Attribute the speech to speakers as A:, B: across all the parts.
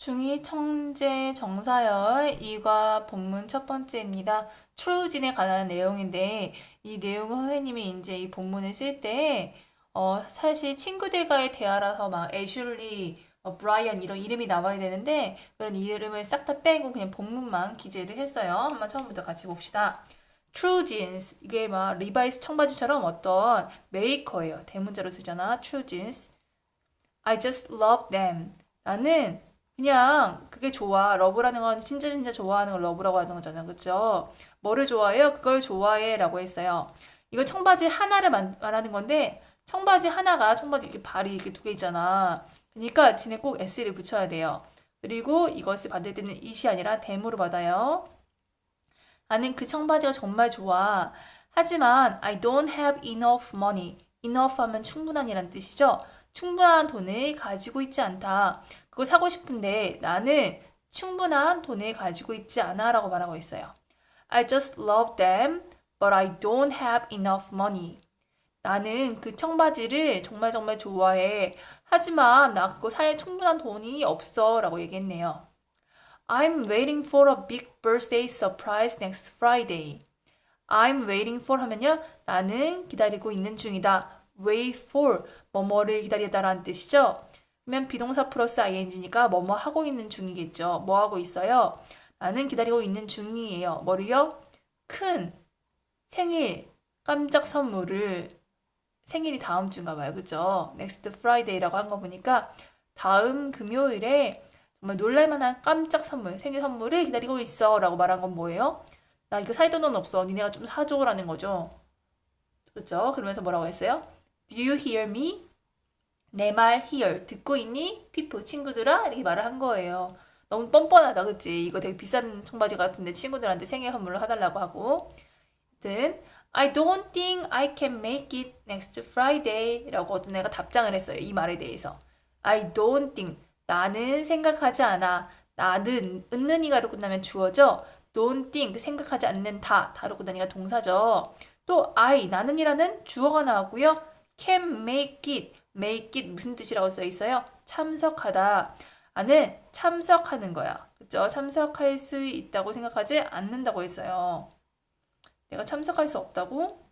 A: 중2 청제 정사열 이과 본문 첫 번째입니다. 트루진에 관한 내용인데 이 내용은 선생님이 이제 이 본문을 쓸때 어, 사실 친구들과의 대화라서 막 애슐리, 어, 브라이언 이런 이름이 나와야 되는데 그런 이름을 싹 다 빼고 그냥 본문만 기재를 했어요. 한번 처음부터 같이 봅시다. True 이게 막 리바이스 청바지처럼 어떤 메이커예요. 대문자로 쓰잖아. True. I just love them. 나는 그냥 그게 좋아. 러브라는 건 진짜 진짜 좋아하는 걸 러브라고 하는 거잖아. 그쵸? 뭐를 좋아해요? 그걸 좋아해. 라고 했어요. 이거 청바지 하나를 말, 말하는 건데, 청바지 하나가 청바지 이렇게 발이 이렇게 두 개 있잖아. 그러니까 진에 꼭 s를 붙여야 돼요. 그리고 이것을 받을 때는 it이 아니라 them으로 받아요. 나는 그 청바지가 정말 좋아. 하지만 I don't have enough money. enough 하면 충분한이란 뜻이죠. 충분한 돈을 가지고 있지 않다. 그거 사고 싶은데 나는 충분한 돈을 가지고 있지 않아 라고 말하고 있어요. I just love them, but I don't have enough money. 나는 그 청바지를 정말 정말 좋아해. 하지만 나 그거 살 충분한 돈이 없어 라고 얘기했네요. I'm waiting for a big birthday surprise next Friday. I'm waiting for 하면요. 나는 기다리고 있는 중이다. Wait for 뭐뭐를 기다리다라는 뜻이죠. 그러면 비동사 플러스 ing니까 뭐뭐 하고 있는 중이겠죠. 뭐 하고 있어요? 나는 기다리고 있는 중이에요. 뭐를요? 큰 생일 깜짝 선물을 생일이 다음 주인가 봐요. 그죠? next friday라고 한 거 보니까 다음 금요일에 정말 놀랄만한 깜짝 선물, 생일 선물을 기다리고 있어 라고 말한 건 뭐예요? 나 이거 살 돈은 없어. 니네가 좀 사줘라는 거죠. 그렇죠? 그러면서 뭐라고 했어요? Do you hear me? 내 말 hear 듣고 있니? 피프 친구들아 이렇게 말을 한 거예요. 너무 뻔뻔하다 그치? 이거 되게 비싼 청바지 같은데 친구들한테 생일 선물로 해달라고 하고 하여튼 I don't think I can make it next Friday 라고 어떤 애가 답장을 했어요. 이 말에 대해서 I don't think 나는 생각하지 않아 나는 은는 이가로 끝나면 주어져 don't think 생각하지 않는다 다로 끝나니까 동사죠. 또 I 나는이라는 주어가 나왔고요. Can make it make it 무슨 뜻이라고 써 있어요? 참석하다. 나는 참석하는 거야. 그죠? 참석할 수 있다고 생각하지 않는다고 했어요. 내가 참석할 수 없다고?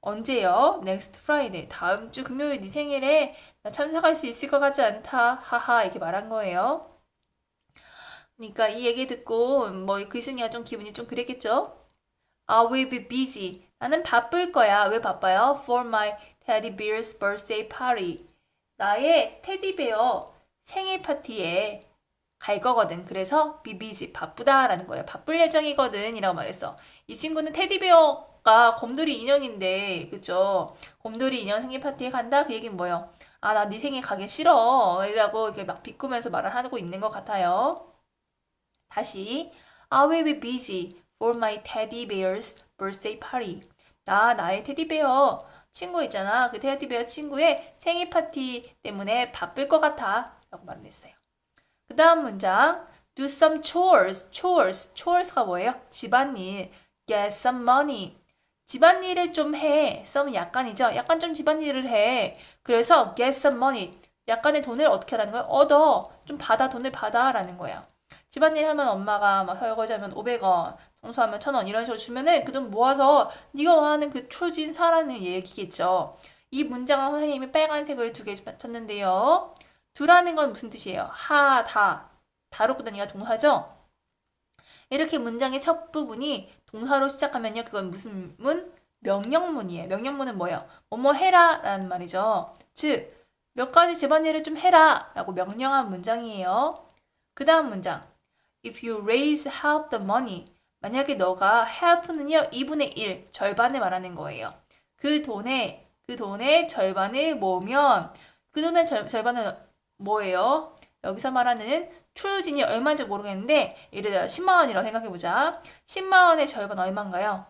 A: 언제요? next Friday. 다음 주 금요일 네 생일에 나 참석할 수 있을 것 같지 않다. 하하 이렇게 말한 거예요. 그러니까 이 얘기 듣고 뭐 글쓴이가 좀 기분이 좀 그랬겠죠? I will be busy. 나는 바쁠 거야. 왜 바빠요? For my teddy bear's birthday party. 나의 테디베어 생일 파티에 갈 거거든. 그래서 busy. 바쁘다라는 거예요. 바쁠 예정이거든. 이라고 말했어. 이 친구는 테디베어가 곰돌이 인형인데, 그죠? 곰돌이 인형 생일 파티에 간다? 그 얘기는 뭐예요? 아, 나 네 생일 가기 싫어. 이라고 이렇게 막 비꾸면서 말을 하고 있는 것 같아요. 다시. I will be busy for my teddy bear's birthday party. 나 나의 테디베어 친구 있잖아. 그 테디베어 친구의 생일 파티 때문에 바쁠 것 같아. 라고 말을 했어요. 그 다음 문장. Do some chores. chores. chores가 뭐예요? 집안일. Get some money. 집안일을 좀 해. some 약간이죠. 약간 좀 집안일을 해. 그래서 get some money. 약간의 돈을 어떻게 하라는 거예요? 얻어. 좀 받아. 돈을 받아. 라는 거예요. 집안일 하면 엄마가 막 설거지 하면 500원, 청소하면 1000원 이런 식으로 주면은 그 돈 모아서 네가 원하는 그 추진 사라는 얘기겠죠. 이 문장은 선생님이 빨간색을 두개 쳤는데요. 두라는 건 무슨 뜻이에요? 하, 다. 다로 끝나니까 동사죠? 이렇게 문장의 첫 부분이 동사로 시작하면요. 그건 무슨 문? 명령문이에요. 명령문은 뭐예요? 뭐뭐 해라 라는 말이죠. 즉, 몇 가지 집안일을 좀 해라 라고 명령한 문장이에요. 그 다음 문장. If you raise half the money. 만약에 너가 half는요, 2분의 1, 절반을 말하는 거예요. 그 돈에, 그 돈의 절반을 모으면, 그 돈의 절, 절반은 뭐예요? 여기서 말하는 추진이 얼마인지 모르겠는데, 예를 들어 10만원이라고 생각해보자. 10만원의 절반 얼마인가요?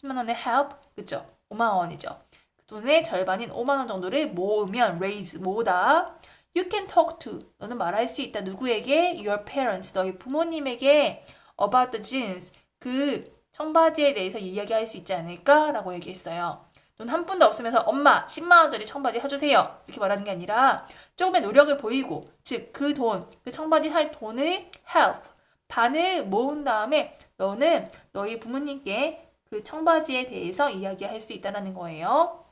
A: 10만원의 half? 그쵸? 5만원이죠. 그 돈의 절반인 5만원 정도를 모으면, raise, 모으다. You can talk to. 너는 말할 수 있다. 누구에게? Your parents. 너희 부모님에게 about the jeans. 그 청바지에 대해서 이야기할 수 있지 않을까? 라고 얘기했어요. 돈 한 푼도 없으면서 엄마 10만 원짜리 청바지 사주세요. 이렇게 말하는 게 아니라 조금의 노력을 보이고 즉 그 돈, 그 청바지 살 돈을 help 반을 모은 다음에 너는 너희 부모님께 그 청바지에 대해서 이야기할 수 있다는 거예요.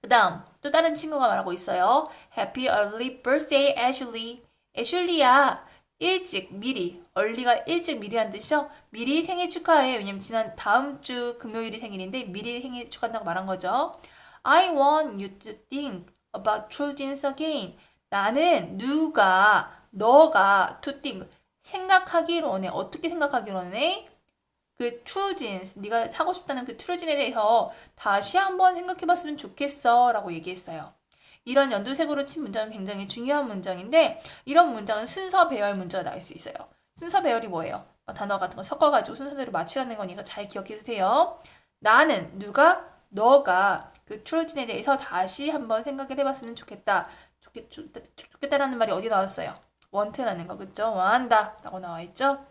A: 그 다음 또 다른 친구가 말하고 있어요. Happy early birthday, Ashley. 애슐리야 일찍 미리 얼리가 일찍 미리란 뜻이죠. 미리 생일 축하해. 왜냐면 지난 다음 주 금요일이 생일인데 미리 생일 축하한다고 말한 거죠. I want you to think about jeans again. 나는 누가 너가 to think 생각하기로 원해. 어떻게 생각하기로 원해? 그 jeans 네가 사고 싶다는 그 jeans에 대해서 다시 한번 생각해봤으면 좋겠어 라고 얘기했어요. 이런 연두색으로 친 문장은 굉장히 중요한 문장인데 이런 문장은 순서 배열 문자가 나올 수 있어요. 순서 배열이 뭐예요? 뭐 단어 같은 거 섞어가지고 순서대로 맞추라는 거니까 잘 기억해 주세요. 나는 누가 너가 그 트로진에 대해서 다시 한번 생각을 해봤으면 좋겠다. 좋겠, 좋, 좋겠다라는 말이 어디 나왔어요? 원트라는 거 그죠? 원한다 라고 나와 있죠?